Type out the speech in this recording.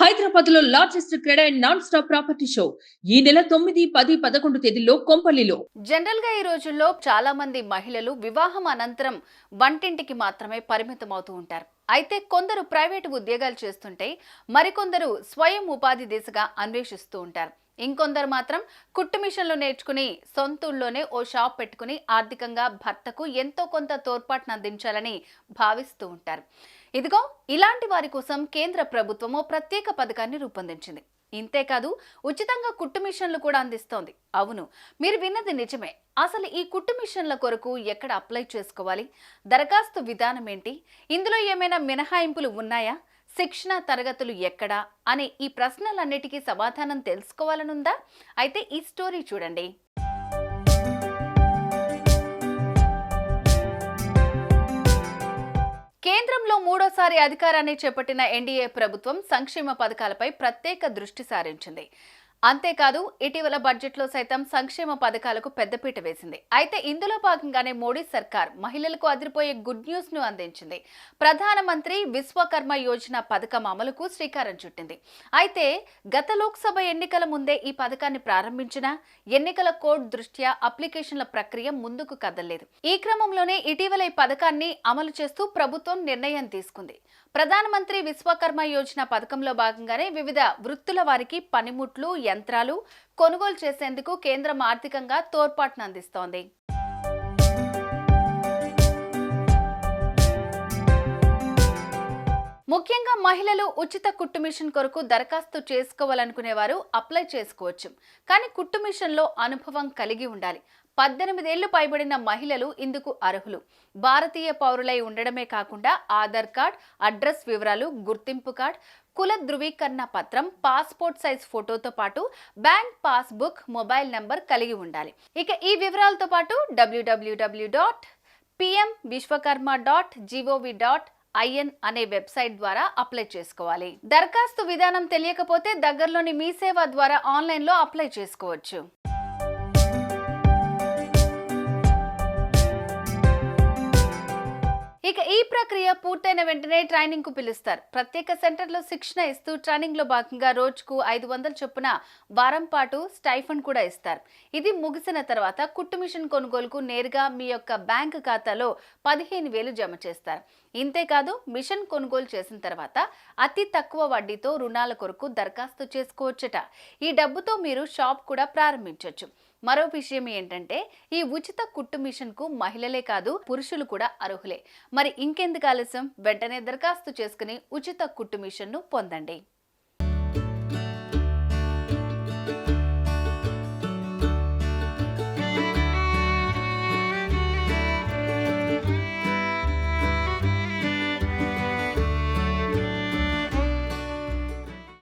హైదరాబాద్లో largest cred and non stop property show. ఈ నెల తొమ్మిది పది పదకొండు తేదీల్లో కొంపల్లిలో. జనరల్గా ఈ రోజుల్లో చాలా మంది మహిళలు వివాహం అనంతరం వంటింటికి మాత్రమే పరిమితం అవుతూ ఉంటారు. అయితే కొందరు ప్రైవేటు ఉద్యోగాలు చేస్తుంటే మరికొందరు స్వయం ఉపాధి దిశగా అన్వేషిస్తూ ఉంటారు. ఇంకొందరు మాత్రం కుట్టు మిషన్లు నేర్చుకుని సొంతూళ్ళలోనే ఓ షాప్ పెట్టుకుని ఆర్థికంగా భర్తకు ఎంతో కొంత తోడ్పాటును అందించాలని భావిస్తూ ఉంటారు. ఇదిగో ఇలాంటి వారి కోసం కేంద్ర ప్రభుత్వం ఓ ప్రత్యేక పథకాన్ని రూపొందించింది. ఇంతేకాదు ఉచితంగా కుట్టు మిషన్లు కూడా అందిస్తోంది. అవును మీరు విన్నది నిజమే. అసలు ఈ కుట్టు మిషన్ల కొరకు ఎక్కడ అప్లై చేసుకోవాలి? దరఖాస్తు విధానం ఏంటి? ఇందులో ఏమైనా మినహాయింపులు ఉన్నాయా? శిక్షణ తరగతులు ఎక్కడా? అనే ఈ ప్రశ్నలన్నిటికీ సమాధానం తెలుసుకోవాలనుందా? అయితే ఈ స్టోరీ చూడండి. కేంద్రంలో మూడోసారి అధికారాన్ని చేపట్టిన ఎన్డీఏ ప్రభుత్వం సంక్షేమ పథకాలపై ప్రత్యేక దృష్టి సారించింది. అంతేకాదు ఇటీవల బడ్జెట్లో సైతం సంక్షేమ పథకాలకు పెద్దపీట వేసింది. అయితే ఇందులో భాగంగానే మోడీ సర్కార్ మహిళలకు అదిరిపోయే గుడ్ న్యూస్ను అందించింది. ప్రధానమంత్రి విశ్వకర్మ యోజన పథకం అమలుకు శ్రీకారం చుట్టింది. అయితే గత లోక్సభ ఎన్నికల ముందే ఈ పథకాన్ని ప్రారంభించిన ఎన్నికల కోడ్ దృష్ట్యా అప్లికేషన్ల ప్రక్రియ ముందుకు కదలలేదు. ఈ క్రమంలోనే ఇటీవల ఈ పథకాన్ని అమలు చేస్తూ ప్రభుత్వం నిర్ణయం తీసుకుంది. ప్రధానమంత్రి విశ్వకర్మ యోజన పథకంలో భాగంగానే వివిధ వృత్తుల వారికి పనిముట్లు యంత్రాలు కొనుగోలు చేసేందుకు కేంద్రం ఆర్థికంగా తోడ్పాటునందిస్తోంది. ముఖ్యంగా మహిళలు ఉచిత కుట్టు మిషన్ కొరకు దరఖాస్తు చేసుకోవాలనుకునేవారు అప్లై చేసుకోవచ్చు. కానీ కుట్టు మిషన్లో అనుభవం కలిగి ఉండాలి. పద్దెనిమిదేళ్ళు పైబడిన మహిళలు ఇందుకు అర్హులు. భారతీయ పౌరులై ఉండడమే కాకుండా ఆధార్ కార్డ్ అడ్రస్ వివరాలు గుర్తింపు కార్డ్ కుల ధృవీకరణ పత్రం పాస్పోర్ట్ సైజ్ ఫోటోతో పాటు బ్యాంక్ పాస్బుక్ మొబైల్ నంబర్ కలిగి ఉండాలి. ఇక ఈ వివరాలతో పాటు డబ్ల్యూడబ్ల్యూడబ్ల్యూ dot PM Vishwakarma dot GOV dot IN అనే వెబ్సైట్ ద్వారా అప్లై చేసుకోవాలి. దరఖాస్తు విధానం తెలియకపోతే దగ్గరలోని మీ సేవ ద్వారా ఆన్లైన్లో అప్లై చేసుకోవచ్చు. ఇక ఈ ప్రక్రియ పూర్తయిన వెంటనే ట్రైనింగ్కు పిలుస్తారు. ప్రత్యేక సెంటర్లో శిక్షణ ఇస్తూ ట్రైనింగ్లో భాగంగా రోజుకు ఐదు వందల చొప్పున వారం పాటు స్టైఫండ్ కూడా ఇస్తారు. ఇది ముగిసిన తర్వాత కుట్టు మిషన్ కొనుగోలుకు నేరుగా మీ యొక్క బ్యాంక్ ఖాతాలో పదిహేను వేలు జమ చేస్తారు. ఇంతేకాదు మిషన్ కొనుగోలు చేసిన తర్వాత అతి తక్కువ వడ్డీతో రుణాల కొరకు దరఖాస్తు చేసుకోవచ్చట. ఈ డబ్బుతో మీరు షాప్ కూడా ప్రారంభించవచ్చు మరో విషయం ఏంటంటే ఈ ఉచిత కుట్టు మిషన్కు మహిళలే కాదు పురుషులు కూడా అర్హులే. మరి ఇంకెందుకు ఆలస్యం? వెంటనే దరఖాస్తు చేసుకుని ఉచిత కుట్టు మిషన్ను పొందండి.